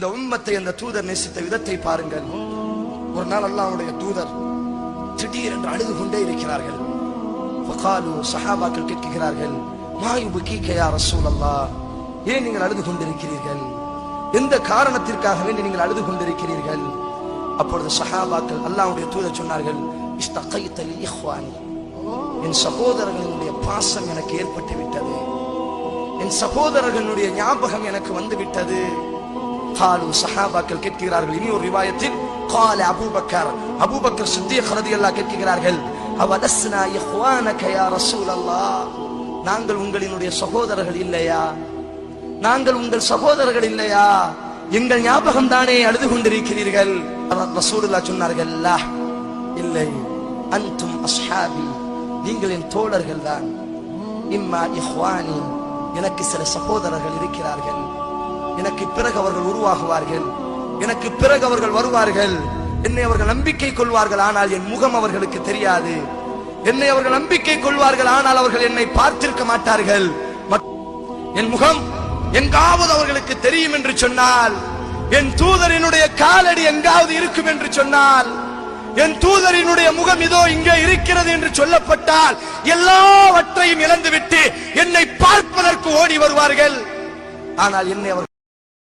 இந்த உண்மத்தை அந்த தூதர் நேசித்த விதத்தை பாருங்கள். ஒரு நாள் அல்லாவுடைய தூதர் திடீரென்று அழுது கொண்டே இருக்கிறார்கள். ஃபகாலு சஹாபாக்கள் கேட்கிறார்கள் மாயுபு கீகையா ரசூல் அல்லா ஏன் நீங்கள் அழுது கொண்டிருக்கிறீர்கள்? எந்த காரணத்திற்காக வேண்டி நீங்கள் அழுது கொண்டிருக்கிறீர்கள்? அப்பொழுது சஹாபாக்கள் அல்லாவுடைய தூதர் சொன்னார்கள் இஸ்தகைத இஹ்வானி. என் சகோதரர்களுடைய பாசம் எனக்கு ஏற்பட்டு விட்டது என் சகோதரர்களுடைய ஞாபகம் எனக்கு வந்து விட்டது காலு சஹாபாக்கள் கேட்கிறார்கள் இனி ஒரு ரிவாயத்தில் கால அபூபக்கர் அபூபக்கர் சித்திக் ரலியல்லாஹு கேட்கிறார்கள் அவலஸ்னா இஹ்வானக யா ரசூலல்லாஹ் நாங்கள் உங்களினுடைய சகோதரர்கள் இல்லையா? நாங்கள் உங்கள் சகோதரர்கள் இல்லையா? எங்கள் ஞாபகம் தானே அழுது கொண்டிருக்கிறீர்கள்? அவர் ரசூலுல்லாஹ் சொன்னார்கள் இல்லை. அன்தும் அஸ்ஹாபி. நீங்கள் என் தோழர்கள் தான். இம்மா இஹ்வானி. எனக்கு சில சகோதரர்கள் இருக்கிறார்கள். எனக்கு பிறகு அவர்கள் உருவாகுவார்கள். எனக்கு பிறகு அவர்கள் வருவார்கள். என்னை அவர்கள் நம்பிக்கை கொள்வார்கள். ஆனால் என் முகம் அவர்களுக்கு தெரியாது. என்னை அவர்கள் நம்பிக்கை கொள்வார்கள். ஆனால் அவர்கள் என்னை பார்த்திருக்க மாட்டார்கள். என் முகம் எங்காவது அவர்களுக்கு தெரியும் என்று சொன்னால் என் தூதரினுடைய காலடி எங்காவது இருக்கும் என்று சொன்னால் என் தூதரினுடைய முகம் இதோ இங்கே இருக்கிறது என்று சொல்லப்பட்டால் எல்லாவற்றையும் இழந்துவிட்டு என்னை பார்ப்பதற்கு ஓடி வருவார்கள். ஆனால் என்னை அவர்